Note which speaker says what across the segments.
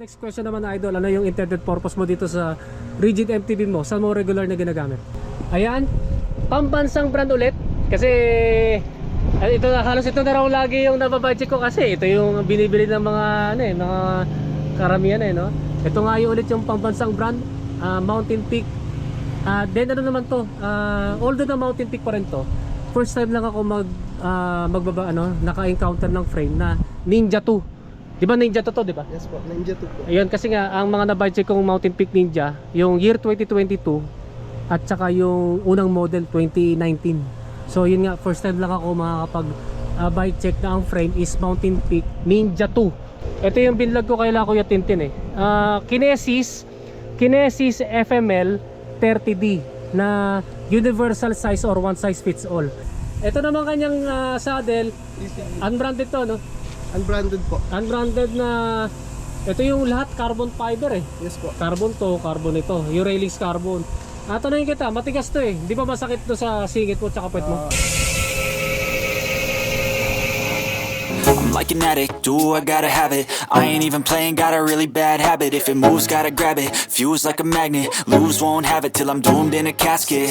Speaker 1: next question naman idol, ano yung intended purpose mo dito sa rigid MTB mo? Saan mo regular na ginagamit? Ayan, pambansang brand ulit. Kasi ito na halos ito na raw lagi yung nababudget ko kasi ito yung binibili ng mga ano eh, mga karamihan eh no. Ito nga yung ulit yung pambansang brand, ah, Mountain Peak. Ah, then ano naman to, ah, although na Mountain Peak pa rin to. First time lang ako mag ah, magbaba ano, naka-encounter ng frame na Ninja 2. 'Di ba Ninja 2 to, 'di ba?
Speaker 2: Yes po, Ninja 2 po.
Speaker 1: Ayun kasi nga ang mga na-budget kong Mountain Peak Ninja, yung year 2022 at saka yung unang model 2019. So yun nga first time lang ako makakapag uh, bike check na ang frame is Mountain Peak Ninja 2. Ito yung binlog ko kay Kuya Tintin eh. Ah, Kinesis Kinesis FML 30D na universal size or one size fits all. Ito naman kanyang ah, saddle,
Speaker 2: ECU.
Speaker 1: unbranded to no?
Speaker 2: Unbranded po.
Speaker 1: Unbranded na ito yung lahat carbon fiber eh.
Speaker 2: Yes po.
Speaker 1: Carbon to, carbon ito. Yung railings carbon. Ah, tanongin kita, matigas to eh. Di ba masakit to sa singit mo at puwet mo?
Speaker 2: Ah,
Speaker 3: I'm like an addict, do I gotta have it I ain't even playing, got a really bad habit If it moves, gotta grab it, fuse like a magnet Lose, won't have it till I'm doomed in a casket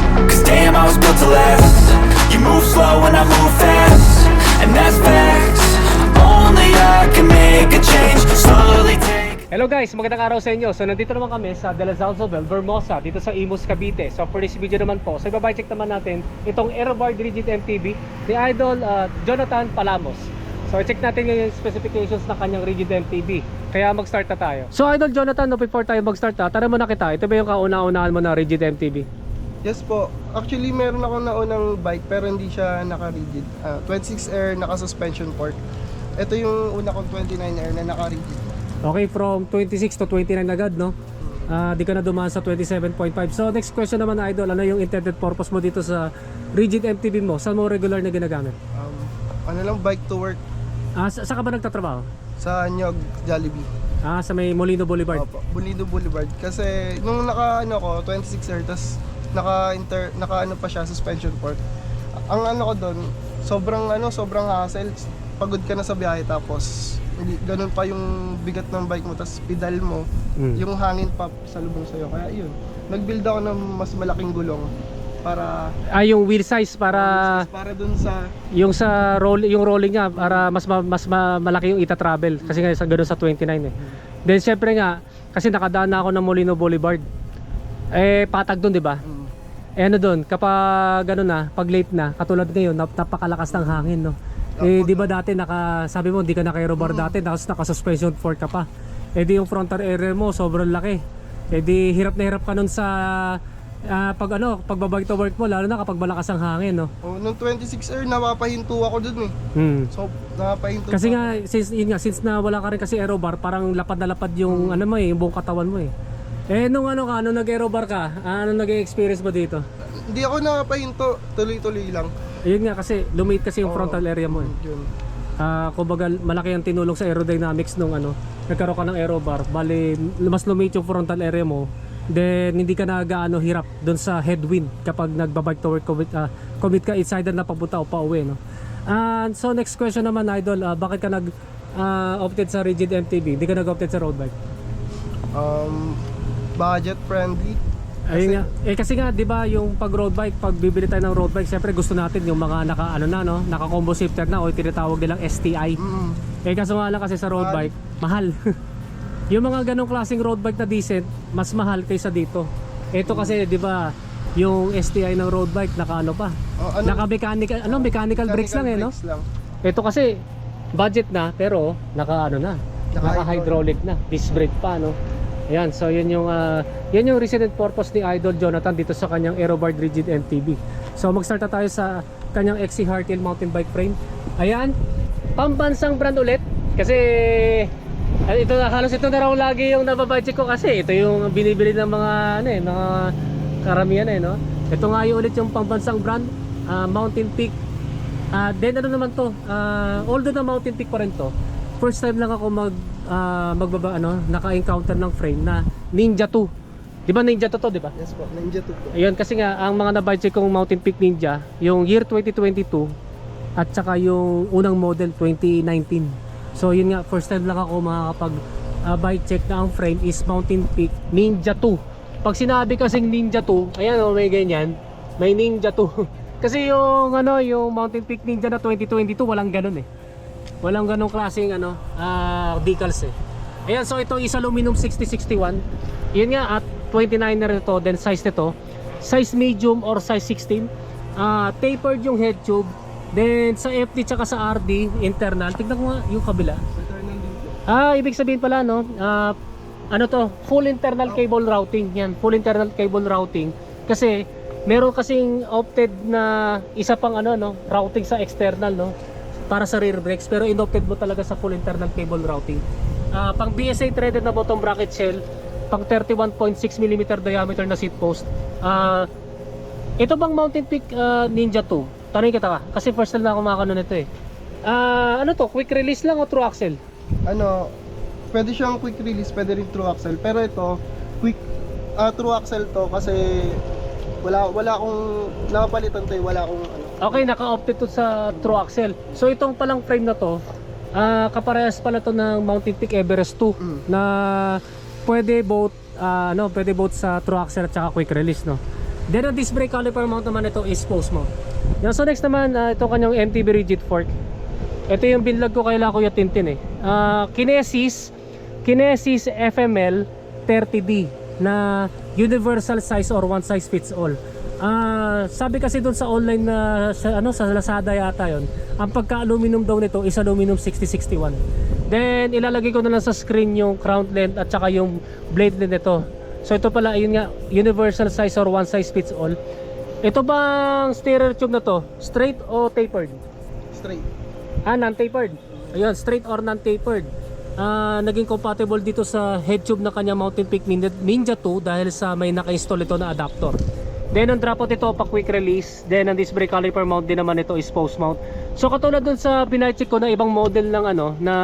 Speaker 3: Cause damn, I was built to last You move slow and I move fast And that's facts Only I can make a change Slowly take
Speaker 1: Hello guys, magandang araw sa inyo. So nandito naman kami sa De La Salle Sobel, Vermosa, dito sa Imus, Cavite. So for this video naman po, so ibabay check naman natin itong Aerobar Rigid MTB ni Idol uh, Jonathan Palamos. So i-check natin yung specifications ng kanyang Rigid MTB. Kaya mag-start na tayo. So Idol Jonathan, no, before tayo mag-start ha, tanong mo na kita, ito ba yung kauna-unahan mo na Rigid MTB?
Speaker 2: Yes po. Actually, meron ako naunang bike pero hindi siya naka-rigid. Ah, 26R naka-suspension fork. Ito yung una kong 29R na naka-rigid.
Speaker 1: Okay, from 26 to 29 agad, no? Ah, di ka na dumaan sa 27.5. So next question naman Idol, ano yung intended purpose mo dito sa Rigid MTB mo? Saan mo regular na ginagamit?
Speaker 2: Um, ano lang, bike to work
Speaker 1: Ah, sa, saan ka ba nagtatrabaho?
Speaker 2: sa Nyog, Jollibee.
Speaker 1: Ah, sa may Molino Boulevard.
Speaker 2: Opo, Bulido Boulevard. Kasi nung naka ano ko, 26R, tas naka inter naka ano pa siya suspension fork. Ang ano ko doon, sobrang ano, sobrang hassle. Pagod ka na sa biyahe tapos hindi ganun pa yung bigat ng bike mo tas pedal mo,
Speaker 1: Mm.
Speaker 2: yung hangin pa sa lubong sa'yo. Kaya yun, nag-build ako ng mas malaking gulong para
Speaker 1: Ah, yung wheel size para
Speaker 2: para dun sa
Speaker 1: yung sa roll yung rolling niya para mas ma, mas ma- malaki yung ita-travel kasi nga sa ganoon sa 29 eh. Then syempre nga kasi nakadaan na ako ng Molino Boulevard. Eh patag doon, 'di ba?
Speaker 2: mm,
Speaker 1: Eh ano doon, kapag ano na, pag late na, katulad ngayon, nap napakalakas ng hangin, no? Eh, di ba dati naka, sabi mo, hindi ka naka aerobar dati, tapos naka suspension fork ka pa. Eh di yung frontal area mo, sobrang laki. Eh di hirap na hirap ka nun sa, ah, pag ano, pagbabike to work mo, lalo na kapag malakas ang hangin, no?
Speaker 2: oh, nung 26R napapahinto ako dun eh.
Speaker 1: Hmm.
Speaker 2: So, napapahinto
Speaker 1: Kasi
Speaker 2: pa
Speaker 1: nga, since, yun nga, since na wala ka rin kasi aerobar, parang lapad na lapad yung, ano mo eh, yung buong katawan mo eh. Eh, nung ano ka, nung nag-aerobar ka, ano nag-experience mo dito?
Speaker 2: Hindi ako nakapahinto, tuloy-tuloy lang.
Speaker 1: Ayun nga kasi lumit kasi yung
Speaker 2: Oo.
Speaker 1: frontal area mo eh.
Speaker 2: Yun.
Speaker 1: Ah, kumbaga malaki ang tinulong sa aerodynamics nung ano, nagkaroon ka ng aerobar. Bali, mas lumit yung frontal area mo. Then hindi ka na gaano hirap doon sa headwind kapag nagbabike to work commit, ah, commit ka either na papunta o pauwi no. And so next question naman idol, ah, bakit ka nag ah, opted sa rigid MTB? Hindi ka nag-opted sa road bike?
Speaker 2: Um, budget friendly.
Speaker 1: Ayun nga. Eh kasi nga 'di ba yung pag road bike, pag bibili tayo ng road bike, syempre gusto natin yung mga naka ano na no, naka combo shifter na o tinatawag nilang STI.
Speaker 2: Mm.
Speaker 1: Eh kaso nga lang kasi sa road
Speaker 2: Mahal.
Speaker 1: bike, mahal. yung mga ganong klaseng road bike na decent, mas mahal kaysa dito. Ito kasi, 'di ba, yung STI ng road bike naka ano pa.
Speaker 2: Oh, ano,
Speaker 1: Naka mechanical, ano mechanical, brakes lang eh, no?
Speaker 2: lang.
Speaker 1: Ito kasi budget na pero naka ano na,
Speaker 2: Naka
Speaker 1: naka hydraulic na, disc brake pa no. Ayan, so yun yung ah, yan yung resident purpose ni Idol Jonathan dito sa kanyang Aerobard Rigid MTB. So mag-start tayo sa kanyang XC Hardtail mountain bike frame. Ayan, pambansang brand ulit kasi ito na, halos ito na raw lagi yung nababudget ko kasi ito yung binibili ng mga ano eh, mga karamihan eh, no? Ito nga yung ulit yung pambansang brand, ah, Mountain Peak. Ah, then ano naman to, ah, although na Mountain Peak pa rin to, first time lang ako mag ah, magbaba ano, naka-encounter ng frame na Ninja 2. 'Di ba Ninja 2 to, 'di ba?
Speaker 2: Yes po, Ninja 2 po.
Speaker 1: Ayun kasi nga ang mga na-budget kong Mountain Peak Ninja, yung year 2022 at saka yung unang model 2019. So yun nga first time lang ako makakapag uh, bike check na ang frame is Mountain Peak Ninja 2. Pag sinabi kasing Ninja 2, ayan oh, may ganyan, may Ninja 2. kasi yung ano, yung Mountain Peak Ninja na 2022 walang ganun eh. Walang ganong klaseng ano, ah, decals eh. Ayan, so ito is aluminum 6061. Yun nga at 29er ito, then size nito, size medium or size 16. Ah, tapered yung head tube. Then sa FD tsaka sa RD internal, tignan ko nga yung kabila. Ah, ibig sabihin pala no, ah, ano to, full internal cable routing. Yan, full internal cable routing. Kasi meron kasing opted na isa pang ano no, routing sa external no para sa rear brakes pero inopted mo talaga sa full internal cable routing. Ah, pang BSA threaded na bottom bracket shell, pang 31.6 mm diameter na seat post. Ah, ito bang Mountain Peak ah, Ninja 2? Tanong kita ka kasi first time na ako makakano nito eh. Ah, ano to? Quick release lang o through axle?
Speaker 2: Ano, pwede siyang quick release, pwede rin through axle. Pero ito, quick ah, through axle to kasi wala wala akong napapalitan to eh, wala akong ano.
Speaker 1: Okay, naka-opted to sa true axle. So itong palang frame na to, ah kaparehas pala to ng Mountain Peak Everest 2
Speaker 2: Mm.
Speaker 1: na pwede both ah, ano, pwede both sa true axle at saka quick release, no. Then ang disc brake caliper mount naman ito is post mount. Yan, so next naman, ah, ito kanyang MTB rigid fork. Ito yung binlog ko kay La Kuya Tintin eh. Ah, Kinesis, Kinesis FML 30D na universal size or one size fits all. Ah, sabi kasi doon sa online na sa ano sa Lazada yata 'yon. Ang pagka-aluminum daw nito is aluminum 6061. Then ilalagay ko na lang sa screen yung crown length at saka yung blade length nito. So ito pala ayun nga universal size or one size fits all. Ito bang steerer tube na to? Straight o tapered?
Speaker 2: Straight.
Speaker 1: Ah, non-tapered. Ayun, straight or non-tapered. Ah, naging compatible dito sa head tube ng kanyang Mountain Peak Ninja 2 dahil sa may naka-install ito na adapter. Then ang drop out ito pa quick release. Then ang disc brake caliper mount din naman ito is post mount. So katulad dun sa pinay-check ko na ibang model ng ano na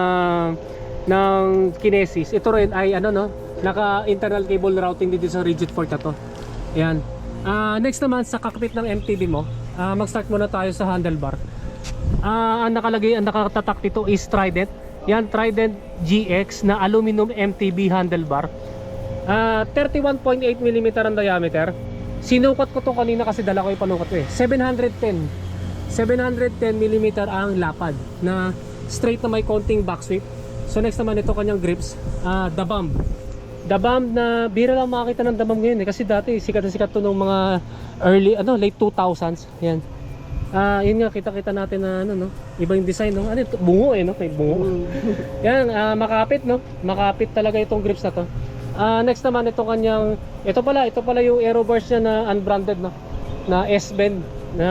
Speaker 1: ng Kinesis. Ito rin ay ano no, naka internal cable routing dito sa rigid fork na to. Ayan. Ah, next naman sa cockpit ng MTB mo, ah, mag-start muna tayo sa handlebar. Ah, ang nakalagay, ang nakatatak dito is Trident. Yan, Trident GX na aluminum MTB handlebar. Ah, 31.8 mm ang diameter. Sinukat ko to kanina kasi dala ko yung panukat ko eh. 710. 710 mm ang lapad na straight na may konting back sweep. So next naman ito kanyang grips, ah, the bomb. The bomb na bira lang makakita ng damam ngayon eh kasi dati sikat na sikat to nung mga early ano late 2000s. Yan. Ah, yun nga kita-kita natin na ano no, iba yung design no. Ano ito? Bungo eh no, may bungo. Yan, ah, makapit no. Makapit talaga itong grips na to. Ah, next naman ito kanyang ito pala, ito pala yung aero bars niya na unbranded no. Na S-bend na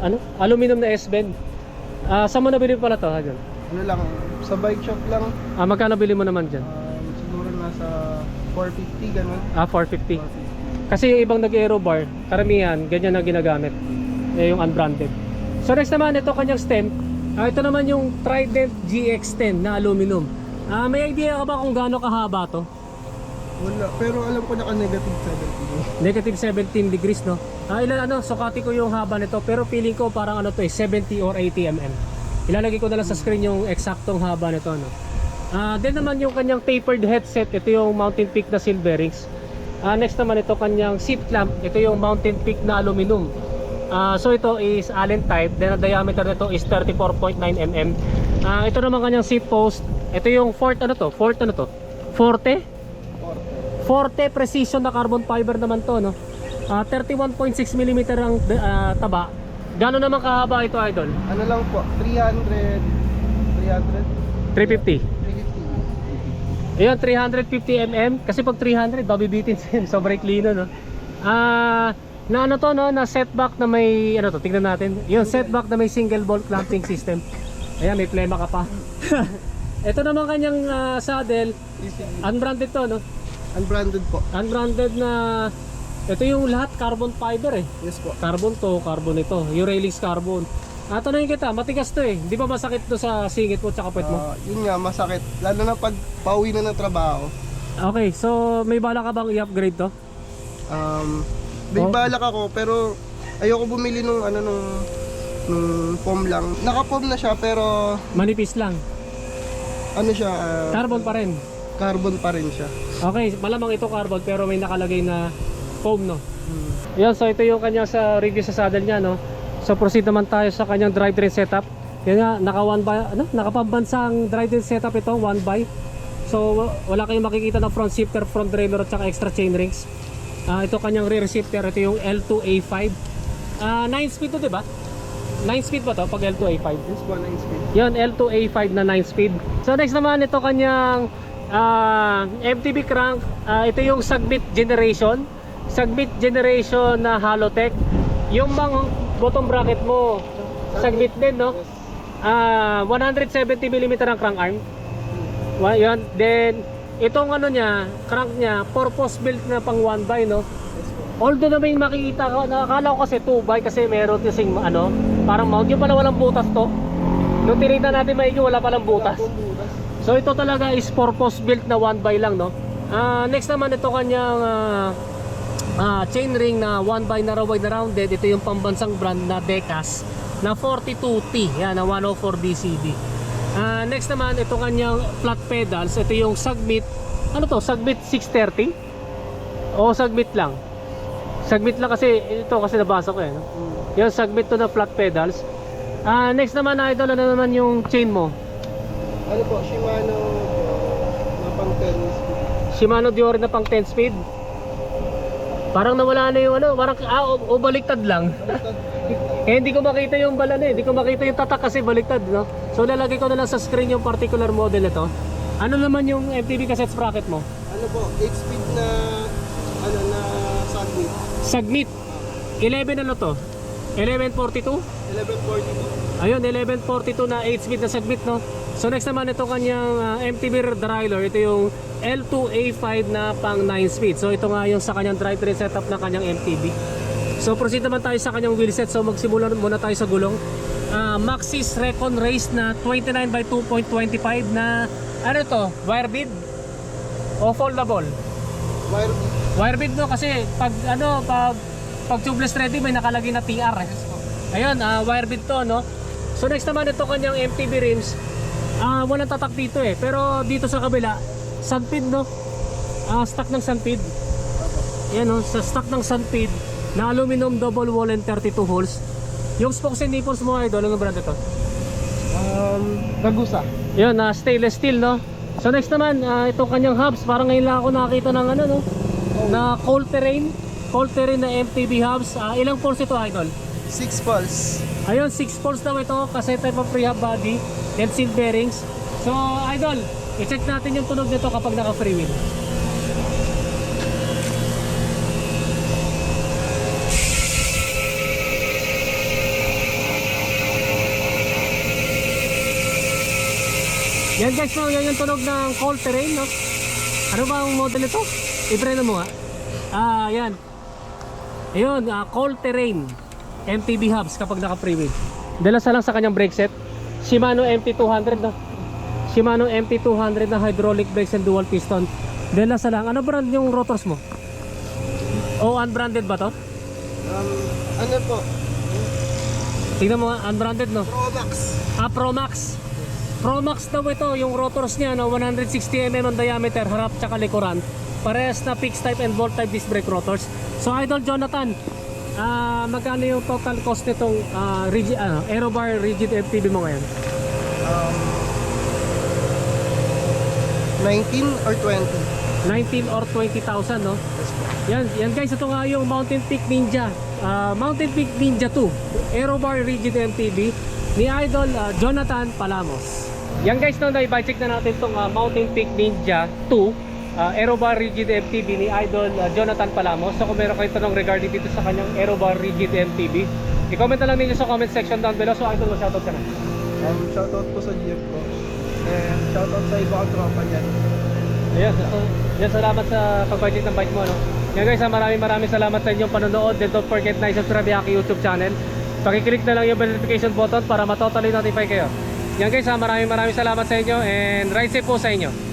Speaker 1: ah, ano, aluminum na S-bend. Ah, saan mo nabili pala to? Hagan?
Speaker 2: Ano lang, sa bike shop lang,
Speaker 1: Ah, magkano bili mo naman diyan?
Speaker 2: ah, siguro nasa 450 ganun.
Speaker 1: Ah, 450.
Speaker 2: 450.
Speaker 1: Kasi yung ibang nag-aero bar, karamihan, ganyan na ginagamit. Eh, yung unbranded. So next naman, ito kanyang stem. Ah, ito naman yung Trident GX10 na aluminum. Ah, may idea ka ba kung gaano kahaba to?
Speaker 2: Wala, pero alam ko naka negative 70.
Speaker 1: Negative 17 degrees, no? Ah, ilan ano, sukati ko yung haba nito, pero feeling ko parang ano to eh, 70 or 80 mm. Ilalagay ko na lang sa screen yung eksaktong haba nito, no? Ah, then naman yung kanyang tapered headset, ito yung Mountain Peak na seal bearings. Ah, next naman ito kanyang seat clamp, ito yung Mountain Peak na aluminum. Ah, so ito is Allen type, then ang diameter nito is 34.9 mm. Ah, ito naman kanyang seat post, ito yung fourth ano to? Fourth ano to? Forte? Forte precision na carbon fiber naman to, no? Ah, 31.6 mm ang ah, taba. Gano'n naman kahaba ito, idol?
Speaker 2: Ano lang po, 300, 300,
Speaker 1: 350.
Speaker 2: 350.
Speaker 1: Ayun, 350 mm. Kasi pag 300, babibitin siya. Sobrang klino, no? Ah, na ano to, no? Na setback na may, ano to, tingnan natin. Yun, setback na may single bolt clamping system. Ayan, may plema ka pa. Ito naman kanyang ah, saddle, unbranded to, no?
Speaker 2: Unbranded po.
Speaker 1: Unbranded na, ito yung lahat carbon fiber eh.
Speaker 2: Yes po.
Speaker 1: Carbon to, carbon ito. Yung railings carbon. Ah, tanongin kita, matigas to eh. Di ba masakit to sa singit mo tsaka puwet mo?
Speaker 2: Ah, yun nga, masakit. Lalo na pag pauwi na ng trabaho.
Speaker 1: Okay, so may bala ka bang i-upgrade to?
Speaker 2: Um, may
Speaker 1: Oh.
Speaker 2: balak ako pero ayoko bumili nung ano nung nung foam lang. Naka-foam na siya pero
Speaker 1: Manipis lang.
Speaker 2: ano siya, ah,
Speaker 1: Carbon pa rin.
Speaker 2: Carbon pa rin siya.
Speaker 1: Okay, malamang ito carbon pero may nakalagay na foam no. Yan, so ito yung kanya sa review sa saddle niya no. So proceed naman tayo sa kanyang drivetrain setup. Yan nga, naka one by, ano, nakapambansang drivetrain setup ito, one by. So wa- wala kayong makikita na front shifter, front derailleur at saka extra chain rings. Ah, ito kanyang rear shifter, ito yung L2A5. Ah, 9 speed to, 'di ba? 9 speed ba to pag L2A5?
Speaker 2: Yes po, 9 speed.
Speaker 1: Yon L2A5 na 9 speed. So next naman ito kanyang ah, MTB crank. Ah, ito yung Sagbit generation. Sagbit generation na Halotech. Yung bang bottom bracket mo, Sagbit din, no? Ah, 170 mm ang crank arm. Yan. Then itong ano niya, crank niya, purpose built na pang 1 by, no? Although na may makikita ko, nakakala ko kasi 2 by kasi meron kasing ano, parang mount. Yung pala walang butas to. Nung tinignan natin maigi, wala palang butas. So ito talaga is purpose built na 1 by lang, no? Ah, next naman ito kanyang ah, ah, chain ring na 1 by na wide na rounded. Ito yung pambansang brand na Decas na 42T, yan, na 104 DCD. Ah, next naman ito kanyang flat pedals. Ito yung Sagbit, ano to? Sagbit 630? O Sagbit lang? Sagbit lang kasi ito kasi nabasa ko eh. No? Yung Sagbit to na flat pedals. Ah, next naman idol ano naman yung chain mo?
Speaker 2: Ano po, Shimano na pang 10 speed.
Speaker 1: Shimano Dior na pang 10 speed. Parang nawala na yung ano, parang ah, o, o baliktad lang. eh hindi ko makita yung bala na eh, hindi ko makita yung tatak kasi baliktad, no? So lalagay ko na lang sa screen yung particular model ito. Ano naman yung MTB cassette bracket mo?
Speaker 2: Ano po, 8 speed na ano na Sunday.
Speaker 1: Sagnit. 11 ano to? 1142?
Speaker 2: 1142.
Speaker 1: Ayun, 1142 na 8 speed na segment, no? So next naman ito kanyang ah, MTB derailleur. Ito yung L2A5 na pang 9 speed. So ito nga yung sa kanyang drivetrain setup ng kanyang MTB. So proceed naman tayo sa kanyang wheelset. So magsimula muna tayo sa gulong. Ah, Maxxis Recon Race na 29 by 2.25 na ano to? Wire bead? O foldable?
Speaker 2: Wire
Speaker 1: Wire bead no kasi pag ano pag pag tubeless ready may nakalagay na TR eh. Ayun, ah wire bead to no. So next naman ito kanyang MTB rims. Ah walang tatak dito eh. Pero dito sa kabila, sunpid no. Ah stock ng sunpid. Yan no, sa stock ng sunpid na aluminum double wall and 32 holes. Yung spokes and nipples mo idol, anong brand ito?
Speaker 2: um, Ragusa.
Speaker 1: Yun, na stainless steel, no? So next naman, ah, itong kanyang hubs, parang ngayon lang ako nakakita ng ano, no? Na cold terrain, cold terrain na MTB hubs. Ah, ilang poles ito, idol?
Speaker 2: 6 pulse.
Speaker 1: Ayun, 6 poles daw ito kasi type of rehab body, then seal bearings. So, idol, i-check natin yung tunog nito kapag naka-free wheel. Yan guys, no, yan yung tunog ng cold terrain, no? Ano ba ang model ito? I-preno mo nga. Ah, yan. Ayun, ah, cold terrain. MTB hubs kapag naka-freewheel. Dala sa lang sa kanyang brake set. Shimano MT200 no. Shimano MT200 na hydraulic brakes and dual piston. Dala sa lang. Ano brand yung rotors mo? O unbranded ba to?
Speaker 2: Um, ano po,
Speaker 1: Tingnan mo unbranded no.
Speaker 2: Pro Max.
Speaker 1: Ah, Pro Max. Pro Max daw ito, yung rotors niya no, 160 mm ang diameter, harap tsaka likuran. Parehas na fixed type and bolt type disc brake rotors. So Idol Jonathan, ah magkano yung total cost nitong ah, rigid, ano, Aerobar rigid MTB mo ngayon?
Speaker 2: Um, 19 or 20.
Speaker 1: 19 or 20,000 no? Yan, yan guys, ito nga yung Mountain Peak Ninja. Ah, Mountain Peak Ninja 2. Aerobar Rigid MTB ni Idol ah, Jonathan Palamos. Yan guys, no, na-check na natin itong Mountain Peak Ninja 2. Ah, Aerobar Rigid MTB ni Idol ah, Jonathan Palamos. So kung meron kayong tanong regarding dito sa kanyang Aerobar Rigid MTB, i-comment na lang ninyo sa comment section down below. So Idol, shoutout ka na.
Speaker 2: Um, shoutout po sa GF ko. And shoutout sa iba kong tropa dyan.
Speaker 1: Ayan, so, yan salamat sa pag-budget ng bike mo, no? Yan guys, ah, maraming maraming salamat sa inyong panonood. And don't forget na i-subscribe yung aking YouTube channel. Pakiclick na lang yung bell notification button para matotally notify kayo. Yan guys, maraming maraming salamat sa inyo and ride safe po sa inyo.